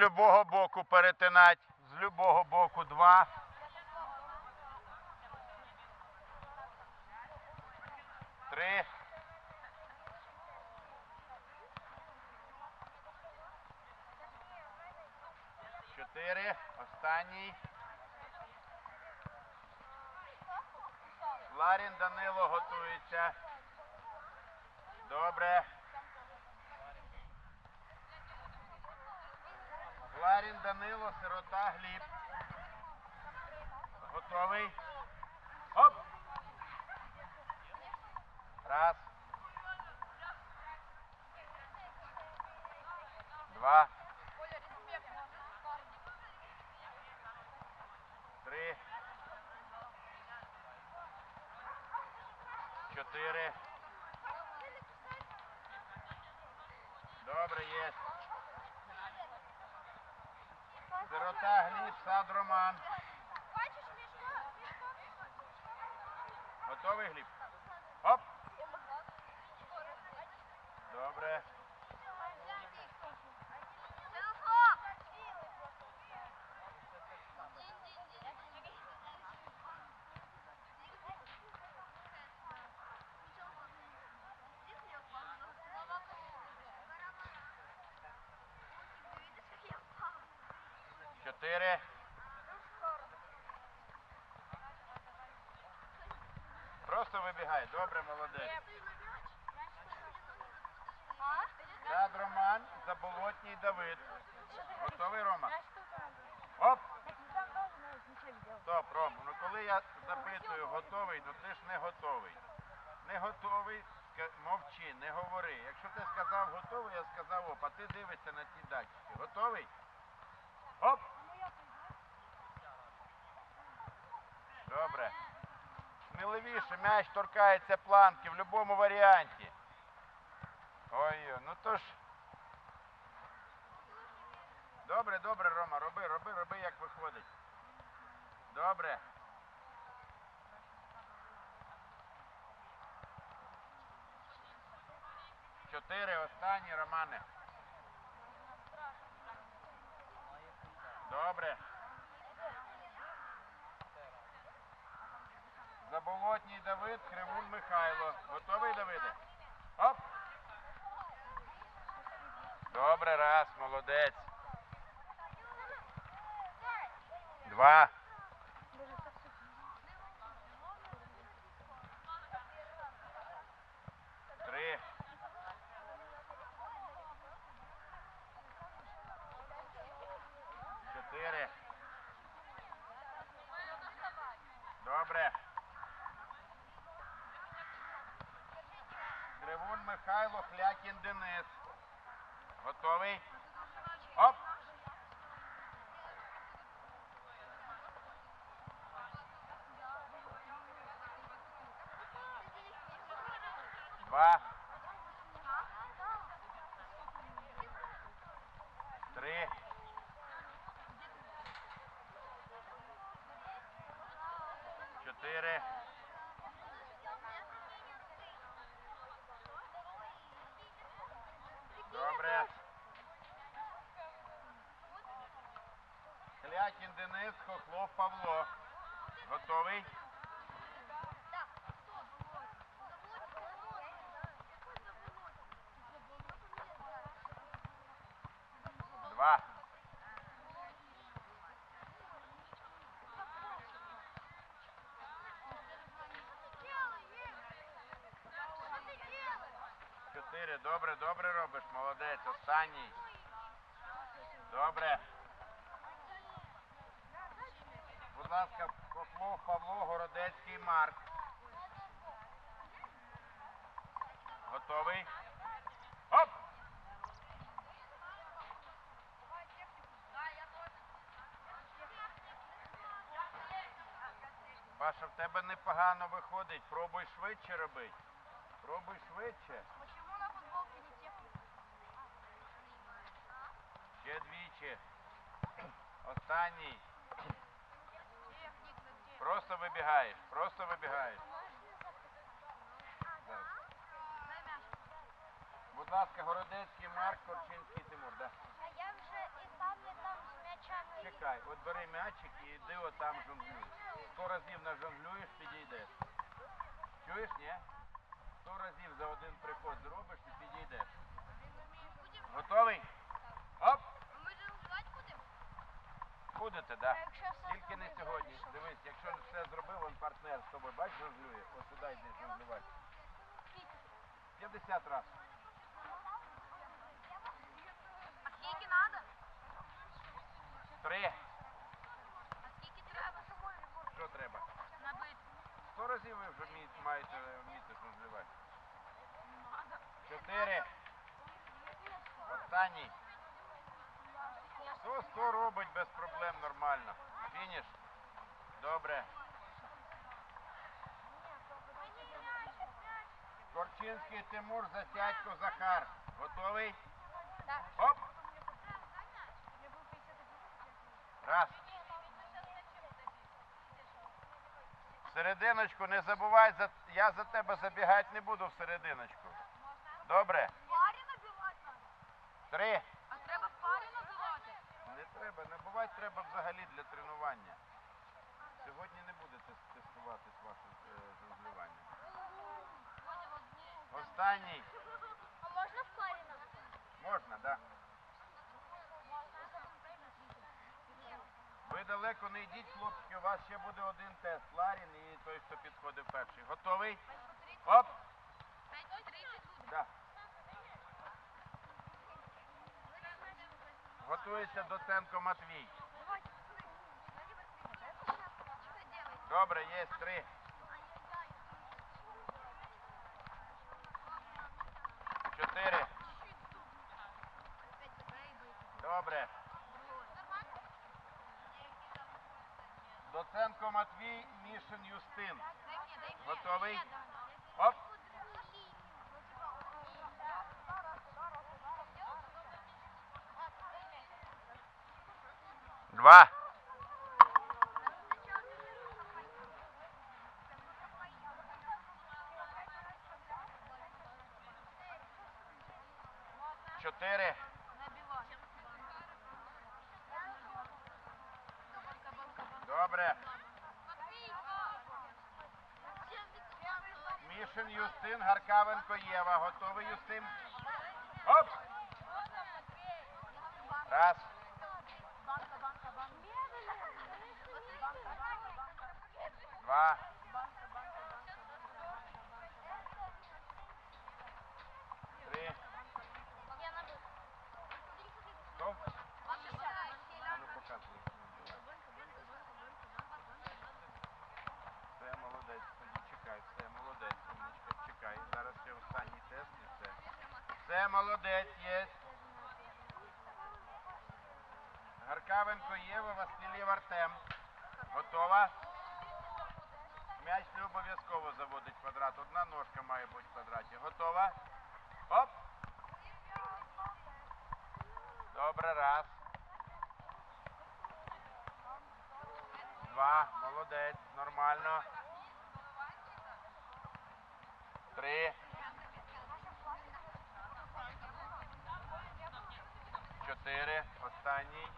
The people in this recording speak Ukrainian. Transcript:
любого боку перетинать. З любого боку два. Три. Чотири. Останній. Ларін Данило готується. Добре. Ларін Данило, сирота, Гліб. Готовий. Оп! Раз. Два. Три. Чотири. Добре, є. Сирота, Гліб, сад, Роман. Готовий, Гліб? Оп! Добре. Чотири. Просто вибігай. Добре, молодець. Сад, Роман, Заболотній Давид. Готовий, Рома? Оп! Стоп, Ром, ну коли я запитую, готовий, ну ти ж не готовий. Не готовий, мовчи, не говори. Якщо ти сказав готовий, я сказав оп, а ти дивишся на ті датчики. Готовий? Оп! Добре. Сміливіше, м'яч торкається планки в будь-якому варіанті. Ой, ну то ж. Добре, добре, Рома, роби, роби, роби, як виходить. Добре. Чотири останні, Романе. Добре. Заболотній Давид, Кривун Михайло. Готовий, Давиде? Оп! Добре, раз, молодець. Два. Три. Чотири. Добре. Кривун Михайло, Флякін Денис. Готовий? Оп! Два. Три. Чотири. Добре. Клякін Денис, Павло. Готовий? Два. Чотири. Добре, добре робиш. Молодець. Останній. Добре. Будь ласка, Хохлов Павло, Городецький Марк. Готовий? Оп! Паша, в тебе непогано виходить. Пробуй швидше робити. Пробуй швидше. На не? Ще двічі. Останній. Просто вибігаєш. Просто вибігаєш. Будь ласка, Городецький Марк, Корчинський Тимур. Да. А я вже і сам не чекай, от бери м'ячик і йди отам жонглюй. Сто разів нажонглюєш, підійдеш. Чуєш, ні? Сто разів за один приход зробиш і підійдеш. Готовий? Оп! Ми ж вживати будемо? Будете, так? Якщо Тільки не сьогодні. Дивись, якщо все зробив, он партнер з тобою, бач, жонглює. Ось сюди йди жонглювати. 50 разів. А скільки надо? Три. А скільки треба? Що треба? Набити. Сто разів ви вже маєте вміти жонглювати. Чотири. Останній. Сто сто робить без проблем нормально. Фініш. Добре. Корчинський Тимур, Затятько Захар. Готовий? Так. Оп! Раз. Серединочку не забувай, за... я за тебе забігати не буду в серединочку. Добре. Три. А треба в парі набивати. Не треба, треба взагалі для тренування. Сьогодні не буде тес- тестуватись ваше е, жонглювання. Останній. А можна в набити? Можна, так? Да? Ви далеко не йдіть, хлопці, у вас ще буде один тест. Ларін і той, хто підходив перший. Готовий? Оп! 5.30 буде. Да. Готується Доценко Матвій. Добре, є три. Чотири. Добре. Доценко Матвій, Мішин Юстин. Готовий? Оп. Два. Чотири. Добре. Мішин Юстин, Гаркавенко Єва. Готовий Юстин? Оп! Раз. Два. Три. Хто? Все, молодець. Тоді чекай. Все, молодець. Умничка. Чекай. Зараз ще останній тест і все. Все, молодець, є. Гаркавенко Єва, Васильєв Артем. Готова? Обов'язково заводить квадрат. Одна ножка має бути в квадраті. Готова? Оп! Добре, раз. Два. Молодець. Нормально. Три. Чотири. Останній.